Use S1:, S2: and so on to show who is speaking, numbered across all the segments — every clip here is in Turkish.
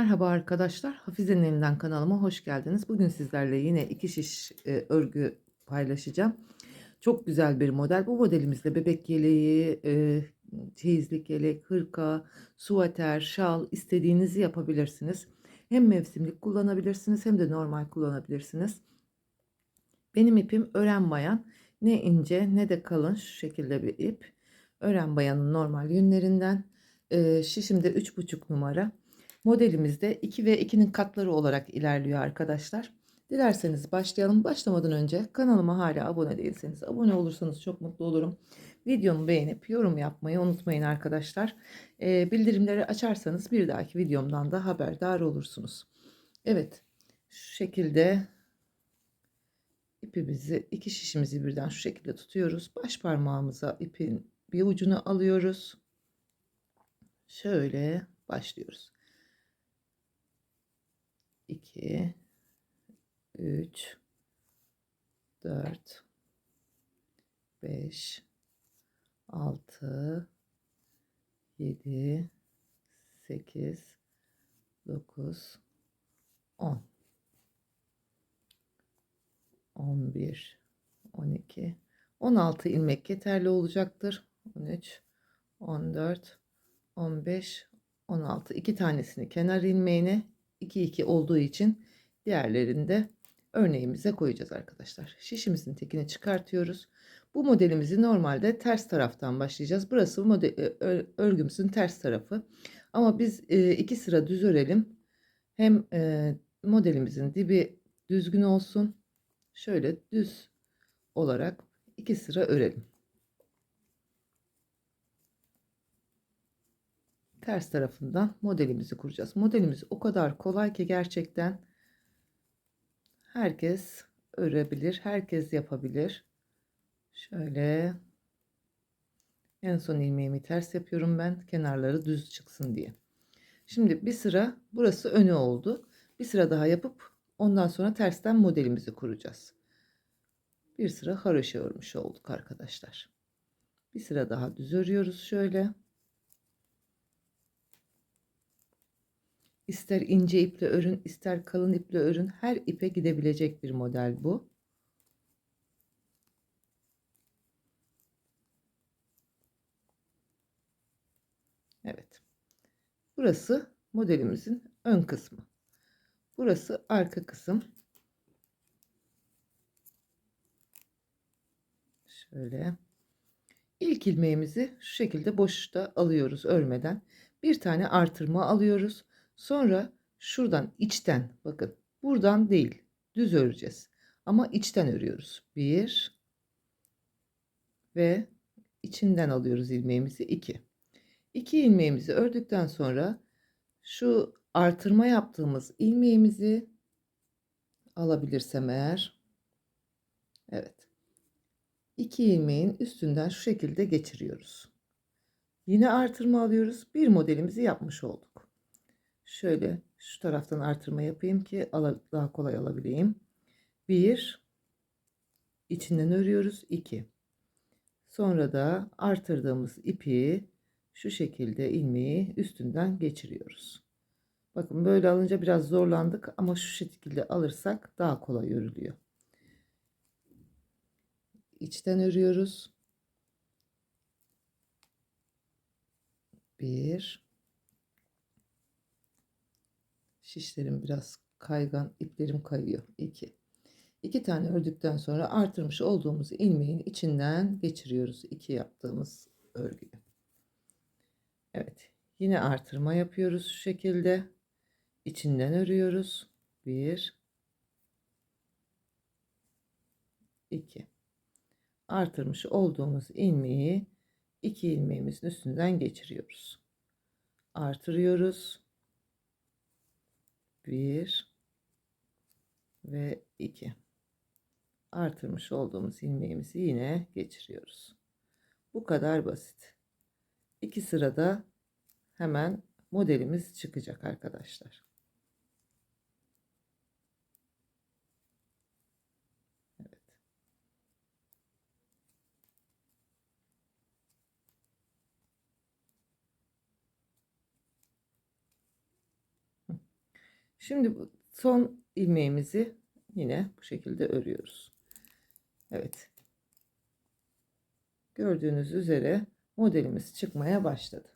S1: Merhaba arkadaşlar, Hafize'nin elinden kanalıma hoş geldiniz. Bugün sizlerle yine iki şiş e, örgü paylaşacağım. Çok güzel bir model. Bu modelimizde bebek yeleği, e, çeyizlik yelek, hırka, suater, şal istediğinizi yapabilirsiniz. Hem mevsimlik kullanabilirsiniz hem de normal kullanabilirsiniz. Benim ipim ören bayan. Ne ince ne de kalın şu şekilde bir ip. Ören bayanın normal yünlerinden. E, şişimde 3,5 numara. Modelimizde 2 ve 2'nin katları olarak ilerliyor arkadaşlar. Dilerseniz başlayalım. Başlamadan önce kanalıma hala abone değilseniz abone olursanız çok mutlu olurum. Videomu beğenip yorum yapmayı unutmayın arkadaşlar. Ee, bildirimleri açarsanız bir dahaki videomdan da haberdar olursunuz. Evet şu şekilde ipimizi iki şişimizi birden şu şekilde tutuyoruz. Baş parmağımıza ipin bir ucunu alıyoruz. Şöyle başlıyoruz. 2 3 4 5 6 7 8 9 10 11 12 16 ilmek yeterli olacaktır. 13 14 15 16 iki tanesini kenar ilmeğine 2 2 olduğu için diğerlerini de örneğimize koyacağız arkadaşlar. Şişimizin tekini çıkartıyoruz. Bu modelimizi normalde ters taraftan başlayacağız. Burası model, e, örgümüzün ters tarafı. Ama biz e, iki sıra düz örelim. Hem e, modelimizin dibi düzgün olsun. Şöyle düz olarak iki sıra örelim. Ters tarafından modelimizi kuracağız. Modelimiz o kadar kolay ki gerçekten herkes örebilir, herkes yapabilir. Şöyle en son ilmeğimi ters yapıyorum ben kenarları düz çıksın diye. Şimdi bir sıra burası önü oldu. Bir sıra daha yapıp ondan sonra tersten modelimizi kuracağız. Bir sıra haroşa örmüş olduk arkadaşlar. Bir sıra daha düz örüyoruz şöyle. İster ince iple örün, ister kalın iple örün. Her ipe gidebilecek bir model bu. Evet. Burası modelimizin ön kısmı. Burası arka kısım. Şöyle. İlk ilmeğimizi şu şekilde boşta alıyoruz örmeden. Bir tane artırma alıyoruz. Sonra şuradan içten bakın buradan değil düz öreceğiz. Ama içten örüyoruz. Bir ve içinden alıyoruz ilmeğimizi iki. İki ilmeğimizi ördükten sonra şu artırma yaptığımız ilmeğimizi alabilirsem eğer evet iki ilmeğin üstünden şu şekilde geçiriyoruz. Yine artırma alıyoruz. Bir modelimizi yapmış olduk. Şöyle şu taraftan artırma yapayım ki daha kolay alabileyim. 1 içinden örüyoruz. 2 sonra da artırdığımız ipi şu şekilde ilmeği üstünden geçiriyoruz. Bakın böyle alınca biraz zorlandık ama şu şekilde alırsak daha kolay örülüyor. İçten örüyoruz. 1 şişlerim biraz kaygan iplerim kayıyor. 2 2 tane ördükten sonra artırmış olduğumuz ilmeğin içinden geçiriyoruz 2 yaptığımız örgüyü. Evet yine artırma yapıyoruz şu şekilde. İçinden örüyoruz. 1 2 artırmış olduğumuz ilmeği 2 ilmeğimizin üstünden geçiriyoruz. Artırıyoruz 1 ve 2 artırmış olduğumuz ilmeğimizi yine geçiriyoruz. Bu kadar basit. İki sırada hemen modelimiz çıkacak arkadaşlar. Şimdi son ilmeğimizi yine bu şekilde örüyoruz. Evet. Gördüğünüz üzere modelimiz çıkmaya başladı.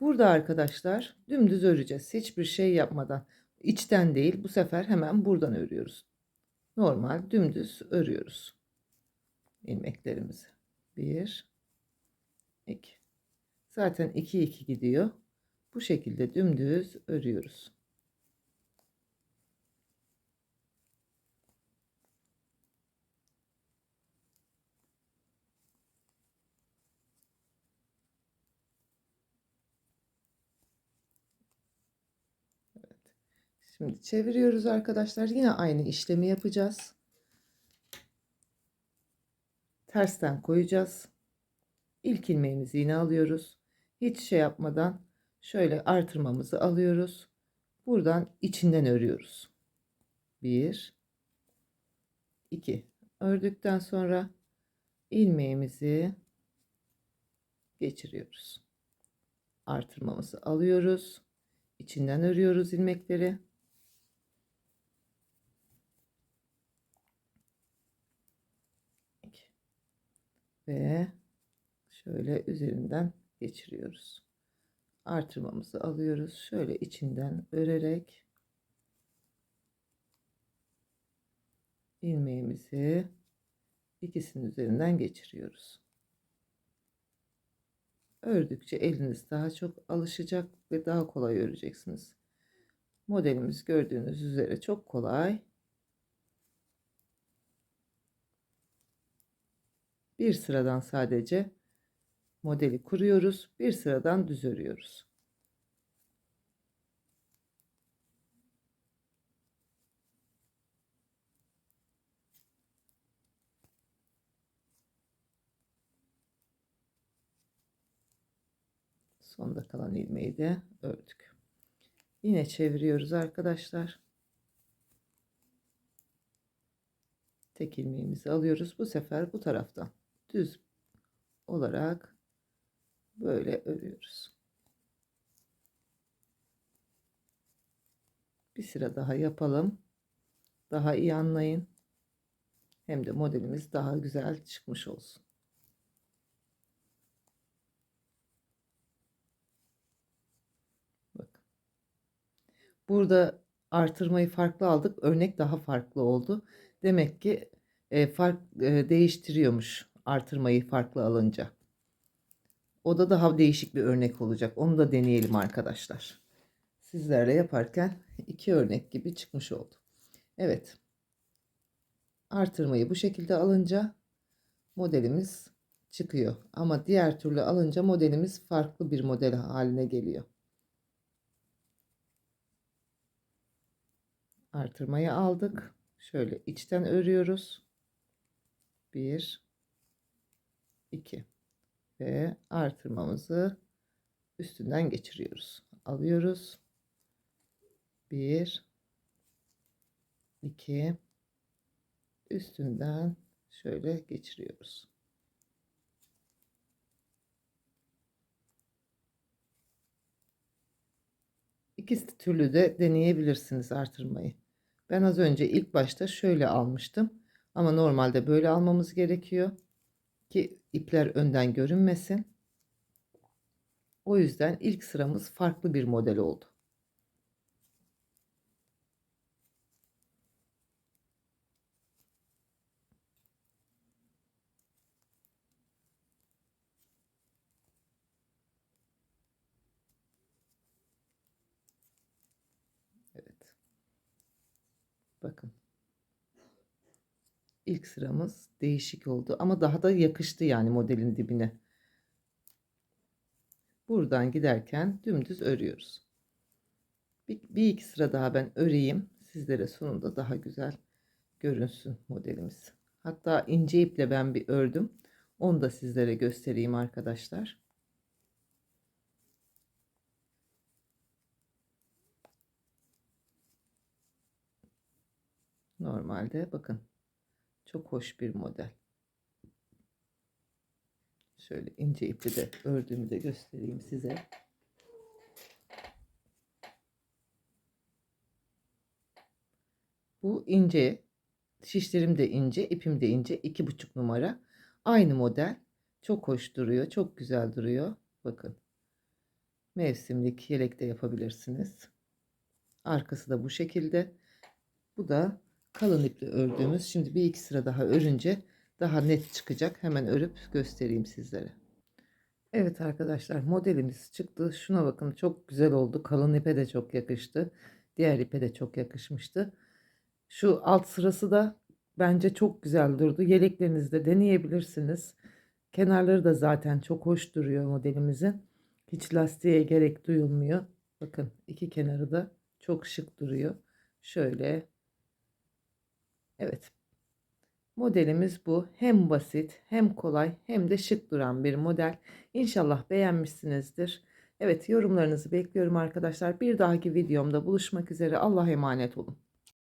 S1: Burada arkadaşlar dümdüz öreceğiz. Hiçbir şey yapmadan. İçten değil bu sefer hemen buradan örüyoruz. Normal dümdüz örüyoruz. ilmeklerimizi. 1 2 Zaten 2 2 gidiyor. Bu şekilde dümdüz örüyoruz. Şimdi çeviriyoruz arkadaşlar. Yine aynı işlemi yapacağız. Tersten koyacağız. İlk ilmeğimizi yine alıyoruz. Hiç şey yapmadan şöyle artırmamızı alıyoruz. Buradan içinden örüyoruz. 1 2 ördükten sonra ilmeğimizi geçiriyoruz. Artırmamızı alıyoruz. İçinden örüyoruz ilmekleri. ve şöyle üzerinden geçiriyoruz. Artırmamızı alıyoruz. Şöyle içinden örerek ilmeğimizi ikisinin üzerinden geçiriyoruz. Ördükçe eliniz daha çok alışacak ve daha kolay öreceksiniz. Modelimiz gördüğünüz üzere çok kolay. bir sıradan sadece modeli kuruyoruz. Bir sıradan düz örüyoruz. Sonda kalan ilmeği de ördük. Yine çeviriyoruz arkadaşlar. Tek ilmeğimizi alıyoruz. Bu sefer bu taraftan düz olarak böyle örüyoruz. Bir sıra daha yapalım. Daha iyi anlayın. Hem de modelimiz daha güzel çıkmış olsun. Bakın. Burada artırmayı farklı aldık. Örnek daha farklı oldu. Demek ki e, fark e, değiştiriyormuş artırmayı farklı alınca. O da daha değişik bir örnek olacak. Onu da deneyelim arkadaşlar. Sizlerle yaparken iki örnek gibi çıkmış oldu. Evet. Artırmayı bu şekilde alınca modelimiz çıkıyor. Ama diğer türlü alınca modelimiz farklı bir model haline geliyor. Artırmayı aldık. Şöyle içten örüyoruz. 1 2 ve artırmamızı üstünden geçiriyoruz. Alıyoruz. 1 2 üstünden şöyle geçiriyoruz. İkisi türlü de deneyebilirsiniz artırmayı. Ben az önce ilk başta şöyle almıştım. Ama normalde böyle almamız gerekiyor ki ipler önden görünmesin. O yüzden ilk sıramız farklı bir model oldu. Evet. Bakın ilk sıramız değişik oldu ama daha da yakıştı yani modelin dibine. Buradan giderken dümdüz örüyoruz. Bir, bir iki sıra daha ben öreyim. Sizlere sonunda daha güzel görünsün modelimiz. Hatta ince iple ben bir ördüm. Onu da sizlere göstereyim arkadaşlar. Normalde bakın çok hoş bir model. Şöyle ince iple de ördüğümü de göstereyim size. Bu ince. Şişlerim de ince, ipim de ince. 2,5 numara. Aynı model. Çok hoş duruyor. Çok güzel duruyor. Bakın. Mevsimlik yelek de yapabilirsiniz. Arkası da bu şekilde. Bu da kalın iple ördüğümüz. Şimdi bir iki sıra daha örünce daha net çıkacak. Hemen örüp göstereyim sizlere. Evet arkadaşlar modelimiz çıktı. Şuna bakın çok güzel oldu. Kalın ipe de çok yakıştı. Diğer ipe de çok yakışmıştı. Şu alt sırası da bence çok güzel durdu. Yeleklerinizde deneyebilirsiniz. Kenarları da zaten çok hoş duruyor modelimizin. Hiç lastiğe gerek duyulmuyor. Bakın iki kenarı da çok şık duruyor. Şöyle. Evet. Modelimiz bu. Hem basit, hem kolay, hem de şık duran bir model. İnşallah beğenmişsinizdir. Evet, yorumlarınızı bekliyorum arkadaşlar. Bir dahaki videomda buluşmak üzere. Allah'a emanet olun.